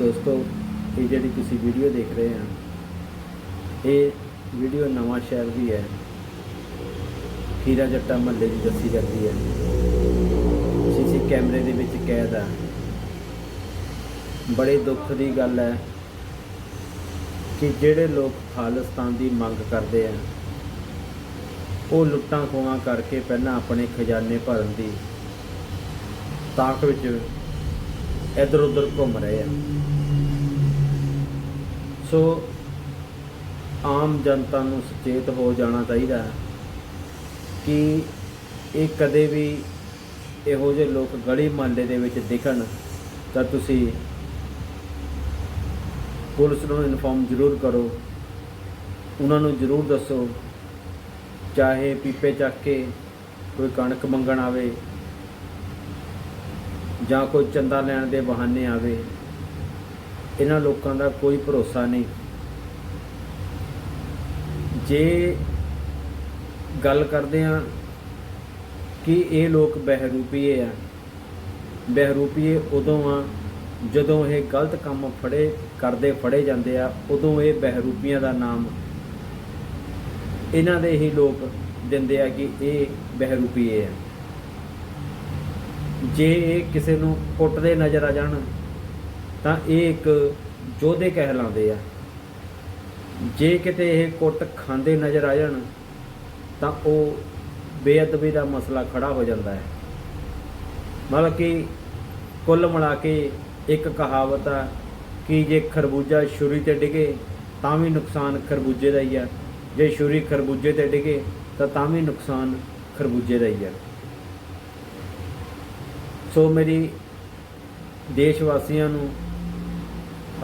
ਦੋਸਤੋ, ਇਹ ਜਿਹੜੀ ਤੁਸੀਂ ਵੀਡੀਓ ਦੇਖ ਰਹੇ ਆ, ਇਹ ਵੀਡੀਓ ਨਵਾਂ ਸ਼ਹਿਰ ਦੀ ਹੈ। ਖੀਰਾ ਜੱਟਾ ਮਹੱਲੇ ਦੀ ਦੱਸੀ ਜਾਂਦੀ ਹੈ। ਸੀਸੀ ਕੈਮਰੇ ਦੇ ਵਿੱਚ ਕੈਦ ਆ। ਬੜੇ ਦੁੱਖ ਦੀ ਗੱਲ ਹੈ ਕਿ ਜਿਹੜੇ ਲੋਕ ਖਾਲਿਸਤਾਨ ਦੀ ਮੰਗ ਕਰਦੇ ਆ, ਉਹ ਲੁੱਟਾਂ ਖੋਹਾਂ ਕਰਕੇ ਪਹਿਲਾਂ ਆਪਣੇ ਖਜ਼ਾਨੇ ਭਰਨ ਦੀ ਤਾਕ ਵਿੱਚ ਇੱਧਰ ਉੱਧਰ ਘੁੰਮ ਰਹੇ ਆ। ਸੋ ਆਮ ਜਨਤਾ ਨੂੰ ਸੁਚੇਤ ਹੋ ਜਾਣਾ ਚਾਹੀਦਾ ਹੈ ਕਿ ਇਹ ਕਦੇ ਵੀ ਇਹੋ ਜਿਹੇ ਲੋਕ ਗਲੀ ਮਹੱਲੇ ਦੇ ਵਿੱਚ ਦਿਖਣ ਤਾਂ ਤੁਸੀਂ ਪੁਲਿਸ ਨੂੰ ਇਨਫੋਰਮ ਜ਼ਰੂਰ ਕਰੋ। ਉਹਨਾਂ ਨੂੰ ਜ਼ਰੂਰ ਦੱਸੋ, ਚਾਹੇ ਪੀਪੇ ਚੱਕ ਕੇ ਕੋਈ ਕਣਕ ਮੰਗਣ ਆਵੇ ਜਾਂ ਕੋਈ ਚੰਦਾ ਲੈਣ ਦੇ ਬਹਾਨੇ ਆਵੇ, ਇਹਨਾਂ ਲੋਕਾਂ ਦਾ ਕੋਈ ਭਰੋਸਾ ਨਹੀਂ। ਜੇ ਗੱਲ ਕਰਦੇ ਆ ਕਿ ਇਹ ਲੋਕ ਬਹਿਰੂਪੀਏ ਆ, ਬਹਿਰੂਪੀਏ ਉਦੋਂ ਆ ਜਦੋਂ ਇਹ ਗਲਤ ਕੰਮ ਫੜੇ, ਕਰਦੇ ਫੜੇ ਜਾਂਦੇ ਆ, ਉਦੋਂ ਇਹ ਬਹਿਰੂਪੀਆਂ ਦਾ ਨਾਮ ਇਹਨਾਂ ਦੇ ਹੀ ਲੋਕ ਦਿੰਦੇ ਆ ਕਿ ਇਹ ਬਹਿਰੂਪੀਏ ਆ। ਜੇ ਇਹ ਕਿਸੇ ਨੂੰ ਕੁੱਟਦੇ ਨਜ਼ਰ ਆ ਜਾਣ, ਤਾਂ ਇਹ ਇੱਕ ਯੋਧੇ ਕਹਿਲਾਉਂਦੇ ਆ। ਜੇ ਕਿਤੇ ਇਹ ਕੁੱਟ ਖਾਂਦੇ ਨਜ਼ਰ ਆ ਜਾਣ, ਤਾਂ ਉਹ ਬੇਅਦਬੀ ਦਾ ਮਸਲਾ ਖੜਾ ਹੋ ਜਾਂਦਾ ਹੈ। ਮਤਲਬ ਕਿ ਕੁੱਲ ਮਿਲਾ ਕੇ ਇੱਕ ਕਹਾਵਤ ਆ ਕਿ ਜੇ ਖਰਬੂਜਾ ਛੁਰੀ ਤੇ ਡਿਗੇ, ਤਾਂ ਵੀ ਨੁਕਸਾਨ ਖਰਬੂਜੇ ਦਾ ਹੀ ਆ। ਜੇ ਛੁਰੀ ਖਰਬੂਜੇ ਤੇ ਡਿਗੇ, ਤਾਂ ਤਾਂ ਵੀ ਨੁਕਸਾਨ ਖਰਬੂਜੇ ਦਾ ਹੀ ਆ। ਸੋ ਮੇਰੀ ਦੇਸ਼ ਵਾਸੀਆਂ ਨੂੰ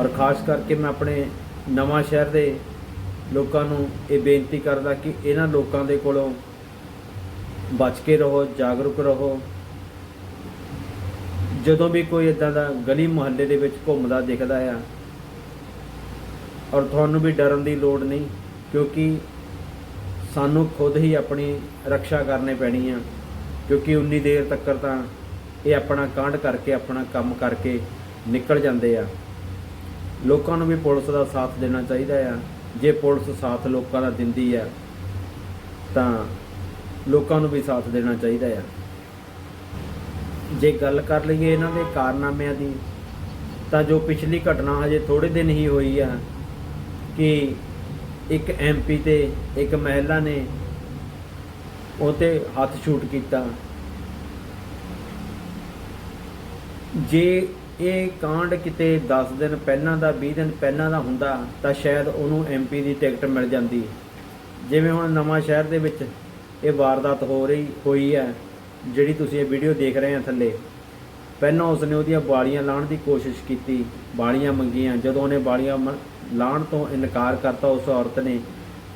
ਔਰ ਖਾਸ ਕਰਕੇ ਮੈਂ ਆਪਣੇ ਨਵਾਂ ਸ਼ਹਿਰ ਦੇ ਲੋਕਾਂ ਨੂੰ ਇਹ ਬੇਨਤੀ ਕਰਦਾ ਕਿ ਇਹਨਾਂ ਲੋਕਾਂ ਦੇ ਕੋਲੋਂ ਬਚ ਕੇ ਰਹੋ, ਜਾਗਰੂਕ ਰਹੋ। ਜਦੋਂ ਵੀ ਕੋਈ ਇਦਾਂ ਦਾ ਗਲੀ ਮੁਹੱਲੇ ਦੇ ਵਿੱਚ ਘੁੰਮਦਾ ਦਿਖਦਾ ਆ ਔਰ ਤੁਹਾਨੂੰ ਵੀ ਡਰਨ ਦੀ ਲੋੜ ਨਹੀਂ, ਕਿਉਂਕਿ ਸਾਨੂੰ ਖੁਦ ਹੀ ਆਪਣੀ ਰੱਖਿਆ ਕਰਨੀ ਪੈਣੀ ਆ, ਕਿਉਂਕਿ ਉਨੀ ਦੇਰ ਤੱਕ ਤਾਂ ਇਹ ਆਪਣਾ ਕਾਂਡ ਕਰਕੇ, ਆਪਣਾ ਕੰਮ ਕਰਕੇ ਨਿਕਲ ਜਾਂਦੇ ਆ। ਲੋਕਾਂ ਨੂੰ ਵੀ ਪੁਲਿਸ ਦਾ ਸਾਥ ਦੇਣਾ ਚਾਹੀਦਾ ਆ। ਜੇ ਪੁਲਿਸ ਸਾਥ ਲੋਕਾਂ ਦਾ ਦਿੰਦੀ ਆ, ਤਾਂ ਲੋਕਾਂ ਨੂੰ ਵੀ ਸਾਥ ਦੇਣਾ ਚਾਹੀਦਾ ਆ। ਜੇ ਗੱਲ ਕਰ ਲਈਏ ਇਹਨਾਂ ਦੇ ਕਾਰਨਾਮਿਆਂ ਦੀ, ਤਾਂ ਜੋ ਪਿਛਲੀ ਘਟਨਾ ਹਜੇ ਥੋੜੇ ਦਿਨ ਹੀ ਹੋਈ ਆ ਕਿ ਇੱਕ ਐਮਪੀ ਤੇ ਇੱਕ ਮਹਿਲਾ ਨੇ ਉਹ ਤੇ ਹੱਥ ਸ਼ੂਟ ਕੀਤਾ। ਜੇ ਇਹ ਕਾਂਡ ਕਿਤੇ 10 ਦਿਨ ਪਹਿਲਾਂ ਦਾ 20 ਦਿਨ ਪਹਿਲਾਂ ਦਾ ਹੁੰਦਾ, ਤਾਂ ਸ਼ਾਇਦ ਉਹਨੂੰ ਐਮਪੀ ਦੀ ਟਿਕਟ ਮਿਲ ਜਾਂਦੀ। ਜਿਵੇਂ ਹੁਣ ਨਵਾਂ ਸ਼ਹਿਰ ਦੇ ਵਿੱਚ ਇਹ ਵਾਰਦਾਤ ਹੋ ਰਹੀ, ਹੋਈ ਹੈ, ਜਿਹੜੀ ਤੁਸੀਂ ਇਹ ਵੀਡੀਓ ਦੇਖ ਰਹੇ ਆ ਥੱਲੇ। ਪਹਿਲਾਂ ਉਸਨੇ ਉਹਦੀਆਂ ਬਾਲੀਆਂ ਲਾਉਣ ਦੀ ਕੋਸ਼ਿਸ਼ ਕੀਤੀ, ਬਾਲੀਆਂ ਮੰਗੀਆਂ। ਜਦੋਂ ਉਹਨੇ ਬਾਲੀਆਂ ਮ- ਲਾਉਣ ਤੋਂ ਇਨਕਾਰ ਕਰਤਾ ਉਸ ਔਰਤ ਨੇ,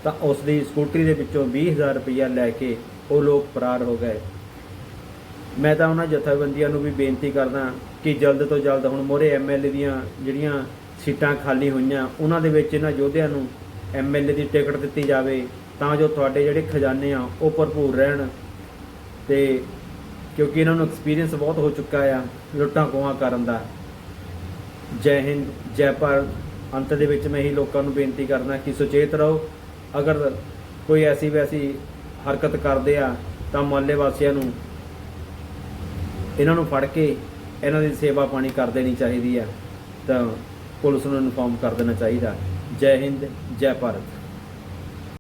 ਤਾਂ ਉਸ ਦੀ ਸਕੂਟਰੀ ਦੇ ਵਿੱਚੋਂ 20000 ਰੁਪਇਆ ਲੈ ਕੇ ਉਹ ਲੋਕ ਫਰਾਰ ਹੋ ਗਏ। ਮੈਂ ਤਾਂ ਉਹਨਾਂ ਜਥੇਬੰਦੀਆਂ ਨੂੰ ਵੀ ਬੇਨਤੀ ਕਰਦਾ ਕਿ ਜਲਦ ਤੋਂ ਜਲਦ ਹੁਣ ਮੋਰੇ ਐਮਐਲਏ ਦੀਆਂ ਜਿਹੜੀਆਂ ਸੀਟਾਂ ਖਾਲੀ ਹੋਈਆਂ, ਉਹਨਾਂ ਦੇ ਵਿੱਚ ਇਹਨਾਂ ਯੋਧਿਆਂ ਨੂੰ ਐਮਐਲਏ ਦੀ ਟਿਕਟ ਦਿੱਤੀ ਜਾਵੇ ਤਾਂ ਜੋ ਤੁਹਾਡੇ ਜਿਹੜੇ ਖਜ਼ਾਨੇ ਆ ਉਹ ਭਰਪੂਰ ਰਹਿਣ ਤੇ ਕਿਉਂਕਿ ਇਹਨਾਂ ਨੂੰ ਐਕਸਪੀਰੀਅੰਸ ਬਹੁਤ ਹੋ ਚੁੱਕਾ ਆ ਲੁੱਟਾਂ ਖੋਹਾਂ ਕਰਨ ਦਾ। ਜੈ ਹਿੰਦ, ਜੈ ਭਾਰਤ, ਅੰਤ ਦੇ ਵਿੱਚ ਮੈਂ ਹੀ ਲੋਕਾਂ ਨੂੰ ਬੇਨਤੀ ਕਰਦਾ ਕਿ ਸੁਚੇਤ ਰਹੋ। ਅਗਰ ਕੋਈ ਐਸੀ ਵੈਸੀ ਹਰਕਤ ਕਰਦੇ ਆ ਤਾਂ ਮੁਹੱਲੇ ਵਾਸੀਆਂ ਨੂੰ ਇਹਨਾਂ ਨੂੰ ਫੜ ਕੇ ਇਹਨਾਂ ਦੀ ਸੇਵਾ ਪਾਣੀ ਕਰ ਦੇਣੀ ਚਾਹੀਦੀ ਆ, ਤਾਂ ਪੁਲਿਸ ਨੂੰ ਇਨਫੋਰਮ ਕਰ ਦੇਣਾ ਚਾਹੀਦਾ। ਜੈ ਹਿੰਦ, ਜੈ ਭਾਰਤ।